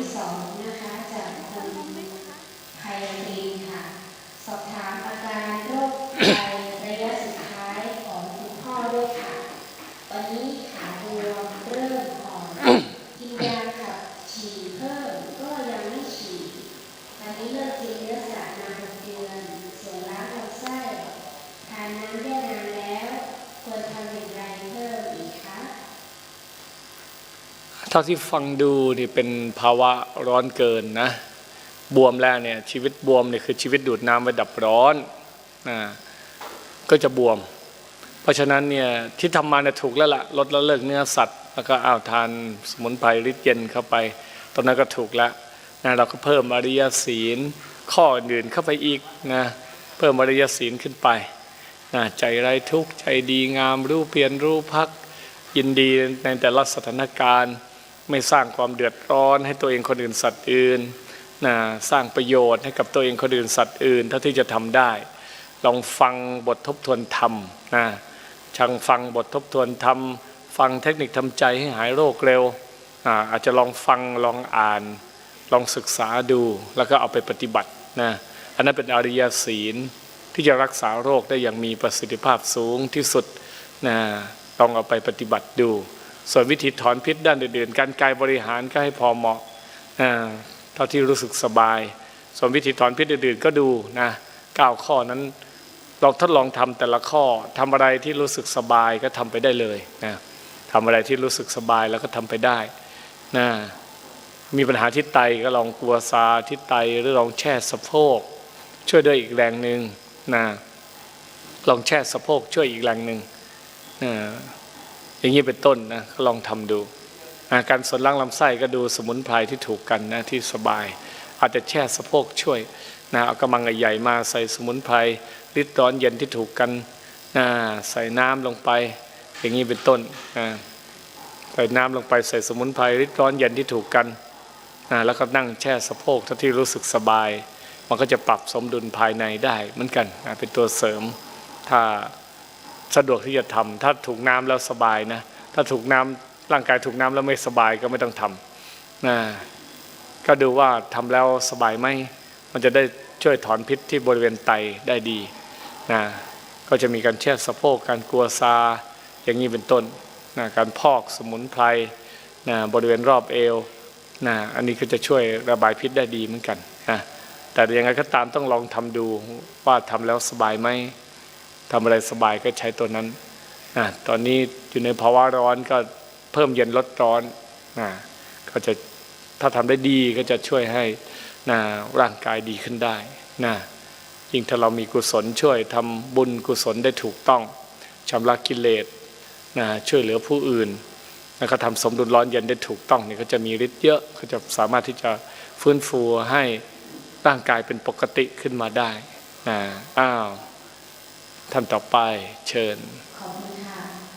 ที่สองนะคะจากคุณไพรีนค่ะ สอบถามอาการโรคไตระยะสุดท้ายของคุณพ่อด้วยค่ะ ตอนนี้ขาบวมเริ่มอ่อน กินยาขับฉี่เพิ่มก็ยังไม่ฉี่ตอนนี้เลิกกินเนื้อสัตว์มาหกเดือน ส่วนล้างลำไส้ ทานน้ำแย่นานแล้ว ควรทำอย่างไรเพิ่มอีกคะ เท่าที่ฟังดูนี่เป็นภาวะร้อนเกินนะ บวมแล้วเนี่ยชีวิตบวมเนี่ยคือชีวิตดูดน้ำไว้ดับร้อนนะก็จะบวม เพราะฉะนั้นเนี่ยที่ทำมาเนี่ยถูกแล้วละลดละเลิกเนื้อสัตว์ แล้วก็อ้าวทานสมุนไพรฤทธิ์เย็นเข้าไป ตอนนั้นก็ถูกแล้วนะเราก็เพิ่มอริยศีล ข้ออื่นเข้าไปอีกนะเพิ่มอริยศีลขึ้นไปนะใจไร้ทุกข์ใจดีงามรู้เปลี่ยนรู้พักยินดีในแต่ละสถานการณ์ ไม่สร้างความเดือดร้อนให้ตัวเองคนอื่นสัตว์อื่นนะสร้างประโยชน์ให้กับตัวเองคนอื่นสัตว์อื่นเท่าที่จะทำได้ ลองฟังบททบทวนธรรมนะช่างฟังบททบทวนธรรม ฟังเทคนิคทำใจให้หายโรคเร็วอาอาจจะลองฟังลองอ่าน ลองศึกษาดูแล้วก็เอาไปปฏิบัตินะอันนั้นเป็นอริยศีลที่จะรักษาโรคได้อย่างมีประสิทธิภาพสูงที่สุดนะลองเอาไปปฏิบัติดู ส่วนวิธีถอนพิษด้านอื่นๆ การกายบริหารก็ให้พอเหมาะเท่าที่รู้สึกสบาย ส่วนวิธีถอนพิษอื่นๆก็ดูนะเก้าข้อนั้นลองทดลองทำแต่ละข้อทำอะไรที่รู้สึกสบายก็ทำไปได้เลยนะทำอะไรที่รู้สึกสบายแล้วก็ทำไปได้นะมีปัญหาที่ไตก็ลองกลัวซาที่ไตหรือลองแช่สะโพก ช่วยด้วยอีกแรงหนึ่งนะลองแช่สะโพกช่วยอีกแรงหนึ่งนะ อย่างนี้เป็นต้นนะลองทำดู การส่วนล่างลำไส้ก็ดูสมุนไพรที่ถูกกันนะที่สบาย อาจจะแช่สะโพกช่วยนะเอากำมังใหญ่ๆมาใส่สมุนไพรริดร้อนเย็นที่ถูกกันนะใส่น้ำลงไป อย่างนี้เป็นต้นนะใส่น้ำลงไปใส่สมุนไพรริดร้อนเย็นที่ถูกกันนะแล้วก็นั่งแช่สะโพกเท่าที่รู้สึกสบาย มันก็จะปรับสมดุลภายในได้เหมือนกันนะเป็นตัวเสริมถ้า สะดวกที่จะทำถ้าถูกน้ำแล้วสบายนะถ้าถูกน้ำร่างกายถูกน้ำแล้วไม่สบายก็ไม่ต้องทำนะก็ดูว่าทำแล้วสบายไหมมันจะได้ช่วยถอนพิษที่บริเวณไตได้ดีนะก็จะมีการแช่สะโพกการกลัวซาอย่างนี้เป็นต้นนะการพอกสมุนไพรนะบริเวณรอบเอวนะอันนี้ก็จะช่วยระบายพิษได้ดีเหมือนกันนะแต่ยังไงก็ตามต้องลองทำดูว่าทำแล้วสบายไหม ทำอะไรสบายก็ใช้ตัวนั้นนะตอนนี้อยู่ในภาวะร้อนก็เพิ่มเย็นลดร้อนนะก็จะถ้าทำได้ดีก็จะช่วยให้นะร่างกายดีขึ้นได้นะยิ่งถ้าเรามีกุศลช่วยทำบุญกุศลได้ถูกต้องชำระกิเลสนะช่วยเหลือผู้อื่นแล้วก็ทำสมดุลร้อนเย็นได้ถูกต้องนี่ก็จะมีฤทธิ์เยอะก็จะสามารถที่จะฟื้นฟูให้ร่างกายเป็นปกติขึ้นมาได้นะอ้าว ท่านต่อไปเชิญขอบคุณ